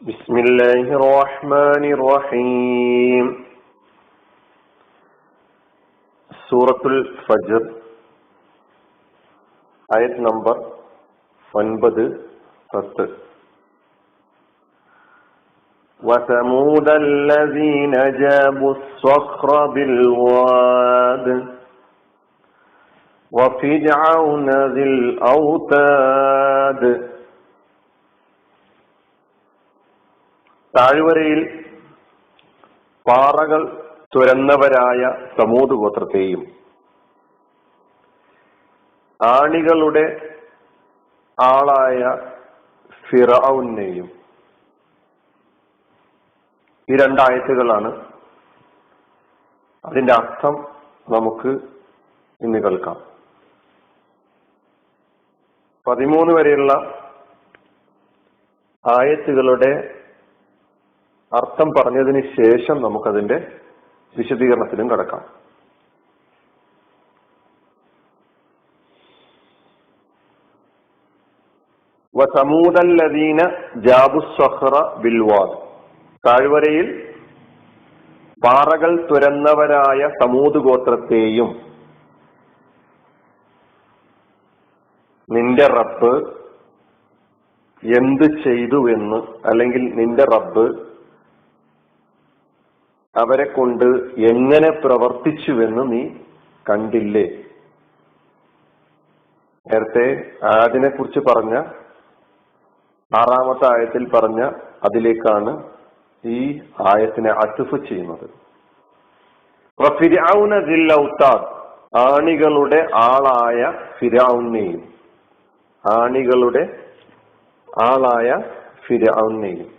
بسم الله الرحمن الرحيم. سورة الفجر. آية نمبر 9 وثمود الذين جابوا الصخر بالواد وفرعون ذي الأوتاد. താഴ്വരയിൽ പാറകൾ തുരന്നവരായ സമൂത് ഗോത്രത്തെയും ആണികളുടെ ആളായ ഫിറൌനെയും ഈ രണ്ടായത്തുകളാണ്. അതിന്റെ അർത്ഥം നമുക്ക് ഇന്ന് കേൾക്കാം. പതിമൂന്ന് വരെയുള്ള ആയത്തുകളുടെ അർത്ഥം പറഞ്ഞതിന് ശേഷം നമുക്കതിന്റെ വിശദീകരണത്തിലും കടക്കാം. വസമൂദല്ലദീന ജാബുസ്വഹ്റ ബിൽവാദ്. താഴ്വരയിൽ പാറകൾ തുരന്നവരായ സമൂത് ഗോത്രത്തെയും നിന്റെ റബ്ബ് എന്ത് ചെയ്തു എന്ന് അല്ലെങ്കിൽ നിന്റെ റബ്ബ് അവരെ കൊണ്ട് എങ്ങനെ പ്രവർത്തിച്ചുവെന്ന് നീ കണ്ടില്ലേ? നേരത്തെ ആദിനെ കുറിച്ച് പറഞ്ഞ ആറാമത്തെ ആയത്തിൽ പറഞ്ഞ അതിലേക്കാണ് ഈ ആയത്തിനെ അറ്റുഫ് ചെയ്യുന്നത്. ആണികളുടെ ആളായ ഫിരൌനെയും ആണികളുടെ ആളായ ഫിരൌനെയും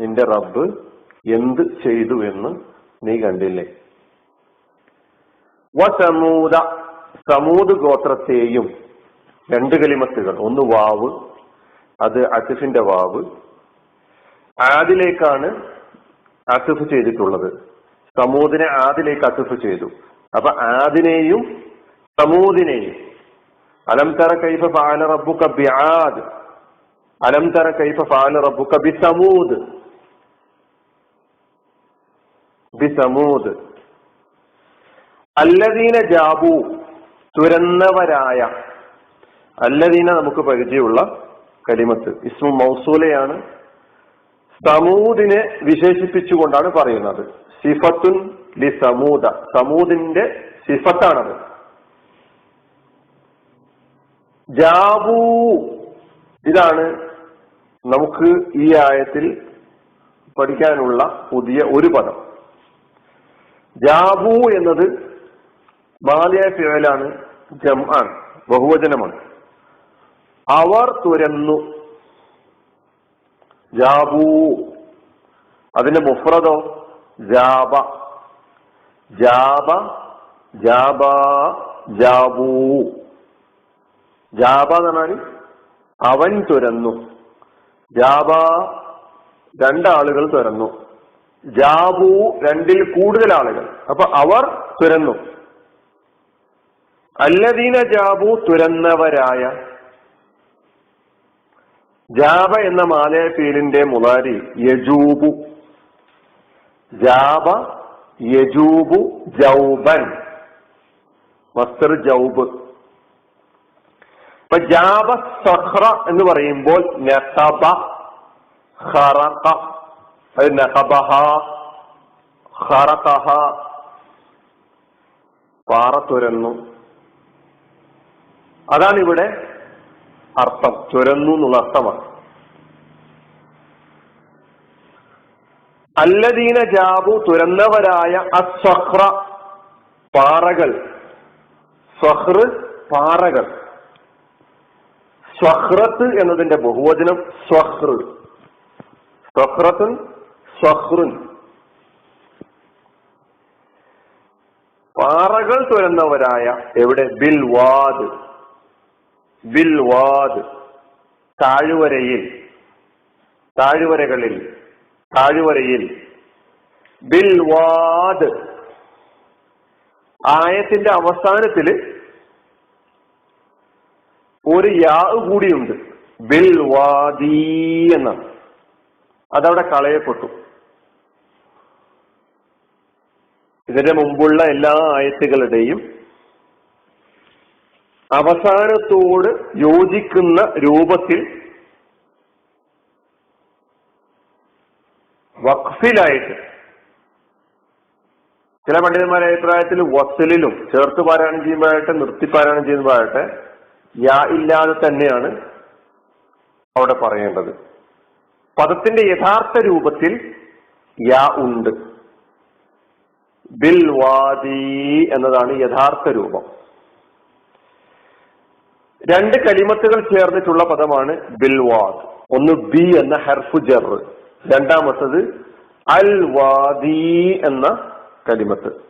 നിന്റെ റബ്ബ് എന്ത് ചെയ്തു എന്ന് നീ കണ്ടില്ലേ? വസമൂത സമൂത് ഗോത്രത്തെയും രണ്ട് കലിമത്തുകൾ. ഒന്ന് വാവ് അത് അസിഫിന്റെ വാവ്. ആദിലേക്കാണ് അസിഫ് ചെയ്തിട്ടുള്ളത്. സമൂദിനെ ആദിലേക്ക് അസിഫ് ചെയ്തു. അപ്പൊ ആദിനെയും സമൂദിനെയും. അലം തറ കൈഫ ഫാല റബ്ബുക ബിആദ്. അലം തറ കൈഫ ഫാല റബ്ബുക ബി സമൂദ് ബിസമൂദ്. അല്ലദീന ജാബു തുരന്നവരായ അല്ലദീന നമുക്ക് പരിചയമുള്ള കലിമത്ത്. ഇസ്മു മൗസൂലയാണ്. സമൂദിനെ വിശേഷിപ്പിച്ചുകൊണ്ടാണ് പറയുന്നത്. സിഫത്തുൻ ലി സമൂദ. സമൂദിന്റെ സിഫത്താണത്. ജാബു ഇതാണ് നമുക്ക് ഈ ആയത്തിൽ പഠിക്കാനുള്ള പുതിയ ഒരു പദം. ജാബു എന്നത് ബാലിയ ഫിഴലാണ് ജം ആണ് ബഹുവചനമാണ്. അവർ തുരന്നു. ജാബു അതിന്റെ മുഫ്രദോ ജാബ. ജാബ ജാബ ജാബു ജാബ എന്ന് പറഞ്ഞാൽ അവൻ തുരന്നു. ജാബ രണ്ടാളുകൾ തുരന്നു. ജാബു രണ്ടിൽ കൂടുതൽ ആളുകൾ അപ്പൊ അവർ തുരന്നു. അല്ലദീന ജാബു തുരന്നവരായ ജാബ എന്ന മാലയ പേരിന്റെ മുതാരി യജൂബു. ജാബ യജൂബു ജൗബൻ. മസ്തർ ജൗബ്. ഇപ്പൊ ജാബ സഹ്റ എന്ന് പറയുമ്പോൾ നസബ ഖറഖഹ പാറ തുരന്നു അതാണ് ഇവിടെ അർത്ഥം. തുരന്നു എന്നുള്ള അർത്ഥമാണ്. അല്ലദീന ജാബു തുരന്നവരായ അസ്വഹ്ര പാറകൾ. സ്വഹ്ര പാറകൾ. സ്വഹ്റത്ത് എന്നതിന്റെ ബഹുവചനം സ്വഹ്ർ സ്വഹ്റത്തുൻ സ്വഹ്റുൻ പാറകൾ തുരന്നവരായ എവിടെ? ബിൽവാദ്. ബിൽവാദ്. ബിൽ വാദ് താഴ്വരയിൽ. താഴ്വരകളിൽ. താഴ്വരയിൽ. ബിൽ വാദ് ആയത്തിന്റെ അവസാനത്തിൽ ഒരു യാ കൂടിയുണ്ട്. ബിൽവാദീ വാദി എന്നാണ്. അതവിടെ കളയപ്പെട്ടു. ഇതിന്റെ മുമ്പുള്ള എല്ലാ ആയത്തുകളുടെയും അവസാനത്തോട് യോജിക്കുന്ന രൂപത്തിൽ വഖഫിലായിട്ട് ചില പണ്ഡിതന്മാരുടെ അഭിപ്രായത്തിൽ വസലിലും ചേർത്ത് പാരായണം ചെയ്യുമ്പോഴാകട്ടെ നിർത്തി പാരായണം ചെയ്യുമ്പോഴാകട്ടെ യാ ഇല്ലാതെ തന്നെയാണ് അവിടെ പറയേണ്ടത്. പദത്തിന്റെ യഥാർത്ഥ രൂപത്തിൽ യാ ഉണ്ട്. ബിൽ വാദി എന്നതാണ് യഥാർത്ഥ രൂപം. രണ്ട് കലിമത്തുകൾ ചേർന്നിട്ടുള്ള പദമാണ് ബിൽവാദ്. ഒന്ന് ബി എന്ന ഹർഫു ജർ. രണ്ടാമത്തത് അൽ വാദി എന്ന കലിമത്ത്.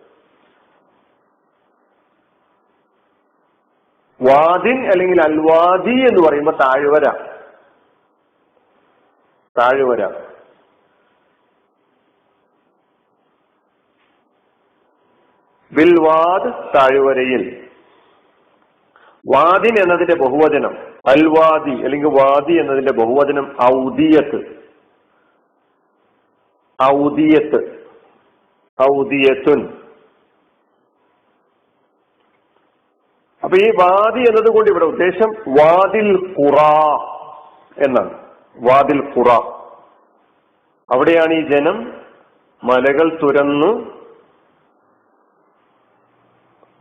വാദിൻ അല്ലെങ്കിൽ അൽവാദി എന്ന് പറയുമ്പോൾ താഴ്വര. താഴ്വര. ബിൽവാദ് താഴ്വരയിൽ. വാദിൻ എന്നതിന്റെ ബഹുവചനം അൽവാദി അല്ലെങ്കിൽ വാദി എന്നതിന്റെ ബഹുവചനം ഔദിയത്ത്. ഔദിയത്ത്. ഔദിയത്തുൻ. അപ്പൊ ഈ വാദി എന്നതുകൊണ്ട് ഇവിടെ ഉദ്ദേശം വാദിൽ ഖുറ എന്നാണ്. വാദിൽ ഖുറ. അവിടെയാണ് ഈ ജനം മലകൾ തുരന്ന്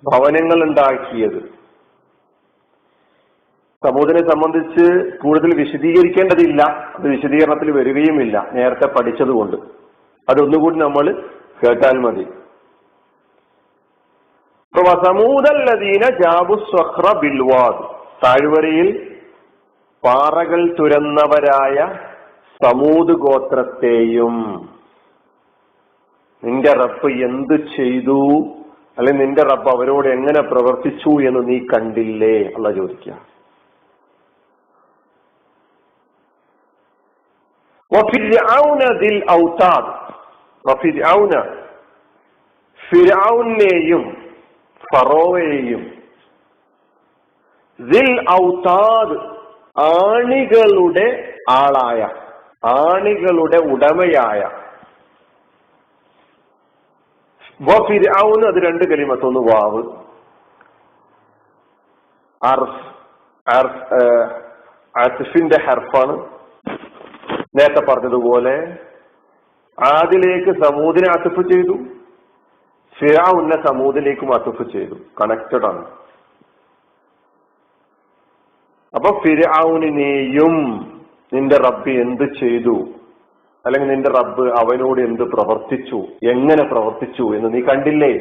ഭവനങ്ങൾ ഉണ്ടാക്കിയത് സമൂഹത്തിനെ സംബന്ധിച്ച് കൂടുതൽ വിശദീകരിക്കേണ്ടതില്ല. അത് വിശദീകരണത്തിൽ വരികയുമില്ല. നേരത്തെ പഠിച്ചതുകൊണ്ട്. അതൊന്നുകൂടി നമ്മൾ കേട്ടാൽ മതി. ബിൽവാദ്. താഴ്വരയിൽ പാറകൾ തുരന്നവരായ സമൂത് ഗോത്രത്തെയും നിന്റെ റബ്ബ് എന്ത് ചെയ്തു? അല്ലെങ്കിൽ നിന്റെ റബ്ബ് അവരോട് എങ്ങനെ പ്രവർത്തിച്ചു എന്ന് നീ കണ്ടില്ലേ അല്ല ചോദിക്കുക. ഫിരൗനെയും ഫറോവയെയും ദിൽ ഔതാദ് ആണികളുടെ ആളായ ആണികളുടെ ഉടമയായ ഫിരൗന് അത് രണ്ട് കലിമത്തൊന്ന് വാവ്. അർഫ് അർഫിന്റെ ഹർഫാണ്. നേരത്തെ പറഞ്ഞതുപോലെ ആദിലേക്ക് സമൂദിനെ അസഫ് ചെയ്തു ഫിറാവുന്നെ സമൂദിലേക്കും അസഫ് ചെയ്തു കണക്റ്റഡ് ആണ്. അപ്പൊ ഫിറാവുനെയും നിന്റെ റബ്ബി എന്ത് ചെയ്തു? അല്ലെങ്കിൽ നിന്റെ റബ്ബ് അവനോട് എന്ത് പ്രവർത്തിച്ചു? എങ്ങനെ പ്രവർത്തിച്ചു എന്ന് നീ കണ്ടില്ലേ?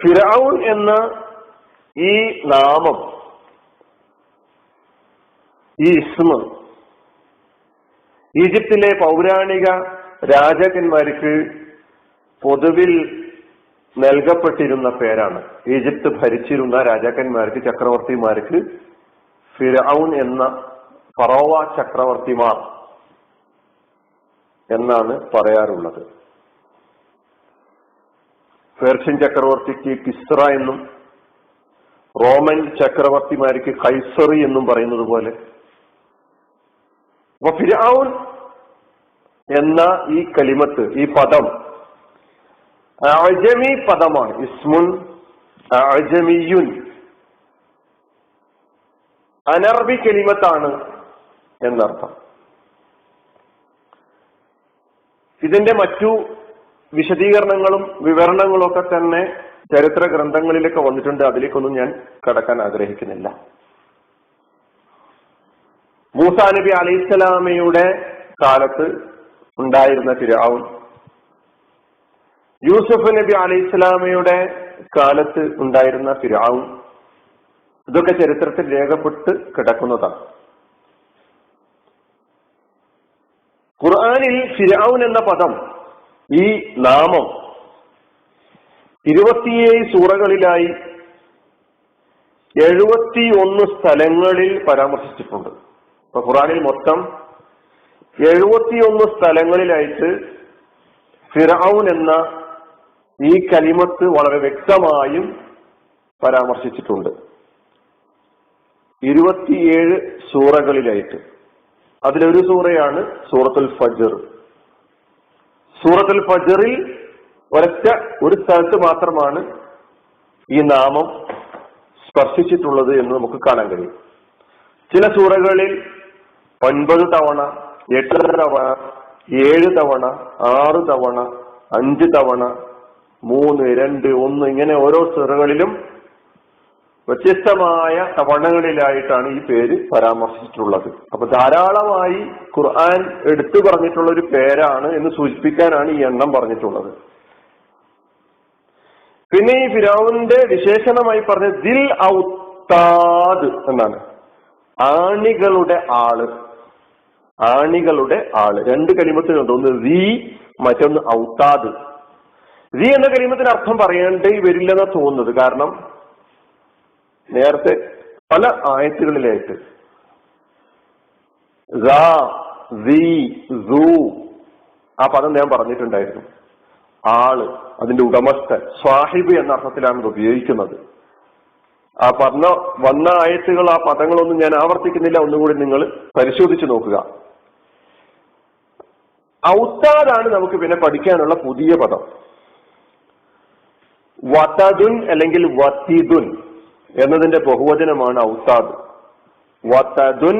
ഫിറൌൻ എന്ന ഈ നാമം ഈ ഇസ്മ ഈജിപ്തിലെ പൗരാണിക രാജാക്കന്മാർക്ക് പൊതുവിൽ നൽകപ്പെട്ടിരുന്ന പേരാണ്. ഈജിപ്ത് ഭരിച്ചിരുന്ന രാജാക്കന്മാർക്ക് ചക്രവർത്തിമാർക്ക് ഫിറൌൻ എന്ന ഫറോവ ചക്രവർത്തിമാർ എന്നാണ് പറയാറുള്ളത്. പേർഷ്യൻ ചക്രവർത്തിക്ക് കിസ്ര എന്നും റോമൻ ചക്രവർത്തിമാർക്ക് കൈസറി എന്നും പറയുന്നത് പോലെ അപ്പൊ ഫിരാവുൻ എന്ന ഈ കലിമത്ത് ഈ പദം അജമി പദമാണ്. ഇസ്മുൻ അജമിയുൻ അനർബി കലിമത്താണ് എന്നർത്ഥം. ഇതിന്റെ മറ്റു വിശദീകരണങ്ങളും വിവരണങ്ങളും ഒക്കെ തന്നെ ചരിത്ര ഗ്രന്ഥങ്ങളിലൊക്കെ വന്നിട്ടുണ്ട്. അതിലേക്കൊന്നും ഞാൻ കടക്കാൻ ആഗ്രഹിക്കുന്നില്ല. മൂസാ നബി അലൈസലാമയുടെ കാലത്ത് ഉണ്ടായിരുന്ന ഫിരാവുൻ. യൂസുഫ് നബി അലൈസലാമയുടെ കാലത്ത് ഉണ്ടായിരുന്ന ഫിരാവുൻ. ഇതൊക്കെ ചരിത്രത്തിൽ രേഖപ്പെട്ട് കിടക്കുന്നതാണ്. ഖുർആാനിൽ ഫിരാവുൻ എന്ന പദം ഈ നാമം ഇരുപത്തിയേഴ് സൂറകളിലായി എഴുപത്തി ഒന്ന് സ്ഥലങ്ങളിൽ പരാമർശിച്ചിട്ടുണ്ട്. ഇപ്പൊ ഖുറാനിൽ മൊത്തം എഴുപത്തിയൊന്ന് സ്ഥലങ്ങളിലായിട്ട് ഫിറൌൻ എന്ന ഈ കലിമത്ത് വളരെ വ്യക്തമായും പരാമർശിച്ചിട്ടുണ്ട്. ഇരുപത്തിയേഴ് സൂറകളിലായിട്ട്. അതിലൊരു സൂറയാണ് സൂറത്തുൽ ഫജർ. സൂറത്തുൽ ഫജറിൽ ഒരൊറ്റ ഒരു സ്ഥലത്ത് മാത്രമാണ് ഈ നാമം സ്പർശിച്ചിട്ടുള്ളത് എന്ന് നമുക്ക് കാണാൻ കഴിയും. ചില സൂറകളിൽ ഒൻപത് തവണ എട്ട് തവണ ഏഴ് തവണ ആറ് തവണ അഞ്ച് തവണ മൂന്ന് രണ്ട് ഒന്ന് ഇങ്ങനെ ഓരോ സൂറകളിലും വ്യത്യസ്തമായ തവണകളിലായിട്ടാണ് ഈ പേര് പരാമർശിച്ചിട്ടുള്ളത്. അപ്പൊ ധാരാളമായി ഖുർആൻ എടുത്തു പറഞ്ഞിട്ടുള്ള ഒരു പേരാണ് എന്ന് സൂചിപ്പിക്കാനാണ് ഈ എണ്ണം പറഞ്ഞിട്ടുള്ളത്. പിന്നെ ഈ ഫിരാവുന്റെ വിശേഷണമായി പറഞ്ഞ ദിൽ ഔത്താദ് എന്നാണ്. ആണികളുടെ ആൾ. ആണികളുടെ ആൾ. രണ്ട് കരിമത്തിനുണ്ട് ഒന്ന് വി മറ്റൊന്ന് ഔത്താദ്. വി എന്ന കലിമത്തിന് അർത്ഥം പറയേണ്ടി വരില്ലെന്ന് തോന്നുന്നത്. കാരണം നേരത്തെ പല ആയത്തുകളിലായിട്ട്. ആ പദം ഞാൻ പറഞ്ഞിട്ടുണ്ടായിരുന്നു. ആൾ അതിന്റെ ഉടമസ്ഥൻ സ്വാഹിബ് എന്ന അർത്ഥത്തിലാണ് ഇത് ഉപയോഗിക്കുന്നത്. ആ പറഞ്ഞ വന്ന ആയത്തുകൾ ആ പദങ്ങളൊന്നും ഞാൻ ആവർത്തിക്കുന്നില്ല. ഒന്നുകൂടി നിങ്ങൾ പരിശോധിച്ചു നോക്കുക. ഔത്താദാണ് നമുക്ക് പിന്നെ പഠിക്കാനുള്ള പുതിയ പദം. വതദുൻ അല്ലെങ്കിൽ വത്തിദുൻ. എന്നതിന്റെ ബഹുവചനമാണ് ഔത്താദ് വത്തദുൻ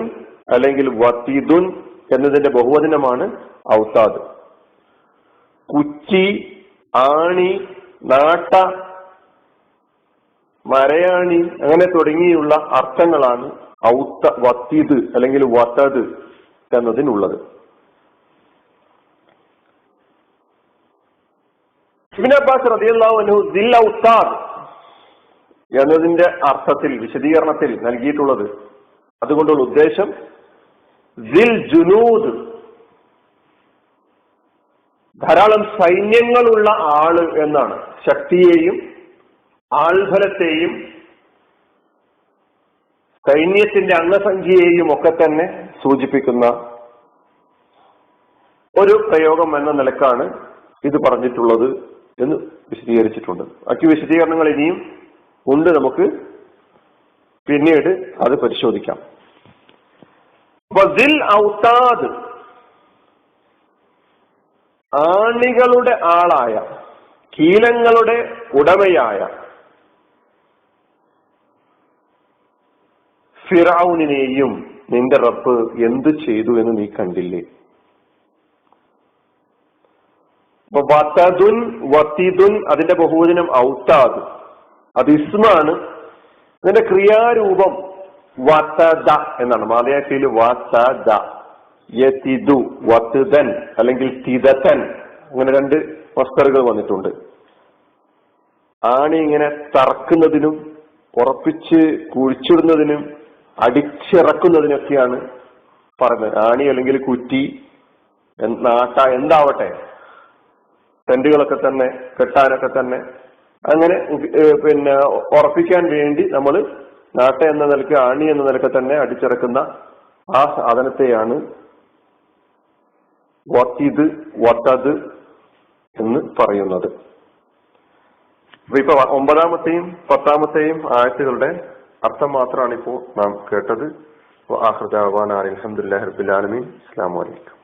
അല്ലെങ്കിൽ വത്തിദുൻ എന്നതിന്റെ ബഹുവചനമാണ് ഔത്താദ് കുച്ചി ആണി നാട്ട മരയാണി അങ്ങനെ തുടങ്ങിയുള്ള അർത്ഥങ്ങളാണ് ഔത്ത വത്തീദ് അല്ലെങ്കിൽ വത്തത് എന്നതിനുള്ളത്. ഇബിൻ അബ്ബാസ് റതിയല്ലാഹു ദിൽ ഔത്താദ് എന്നതിന്റെ അർത്ഥത്തിൽ വിശദീകരണത്തിൽ നൽകിയിട്ടുള്ളത് അതുകൊണ്ടുള്ള ഉദ്ദേശം ദിൽ ജുനൂദ്. ധാരാളം സൈന്യങ്ങളുള്ള ആൾ എന്നാണ്. ശക്തിയെയും ആൾഫലത്തെയും സൈന്യത്തിന്റെ അംഗസംഖ്യയെയും ഒക്കെ തന്നെ സൂചിപ്പിക്കുന്ന ഒരു പ്രയോഗം എന്ന നിലക്കാണ് ഇത് പറഞ്ഞിട്ടുള്ളത് എന്ന് വിശദീകരിച്ചിട്ടുണ്ട്. ബാക്കി വിശദീകരണങ്ങൾ ഇനിയും ഉണ്ട് നമുക്ക് പിന്നീട് അത് പരിശോധിക്കാം. ഔത്താദ് ആണികളുടെ ആളായ കീലങ്ങളുടെ ഉടമയായ ഫിറാവുനെയും നിന്റെ റബ്ബ് എന്ത് ചെയ്തു എന്ന് നീ കണ്ടില്ലേ? വത്തതുൻ വത്തിദുൻ അതിന്റെ ബഹുവചനം ഔത്താദ് അത് ഇസ്മാണ്. ഇതിന്റെ ക്രിയാരൂപം വത്തദ എന്നാണ്. മാലയാറ്റിയിൽ വത്തദ. യതിദു വത്തുതൻ അല്ലെങ്കിൽ തിതത്തൻ അങ്ങനെ രണ്ട് വസ്തറുകൾ വന്നിട്ടുണ്ട്. ആണി ഇങ്ങനെ തറക്കുന്നതിനും ഉറപ്പിച്ച് കുഴിച്ചിടുന്നതിനും അടിച്ചിറക്കുന്നതിനൊക്കെയാണ് പറഞ്ഞത്. ആണി അല്ലെങ്കിൽ കുറ്റി നാട്ട എന്താവട്ടെ. ടെന്റുകളൊക്കെ തന്നെ കെട്ടാനൊക്കെ തന്നെ അങ്ങനെ പിന്നെ ഉറപ്പിക്കാൻ വേണ്ടി നമ്മൾ നാട്ട എന്ന നിലയ്ക്ക് ആണി എന്ന നിലയ്ക്ക് തന്നെ അടിച്ചിറക്കുന്ന ആ സാധനത്തെയാണ് വത്തിത് വട്ടത് എന്ന് പറയുന്നത്. ഇപ്പൊ ഒമ്പതാമത്തെയും പത്താമത്തെയും ആയത്തുകളുടെ അർത്ഥം മാത്രമാണ് ഇപ്പോൾ നാം കേട്ടത്. ആഹ്റദാൻ അലഹമുല്ലാ റബുലാലമീൻ അസ്സാം വലൈക്കും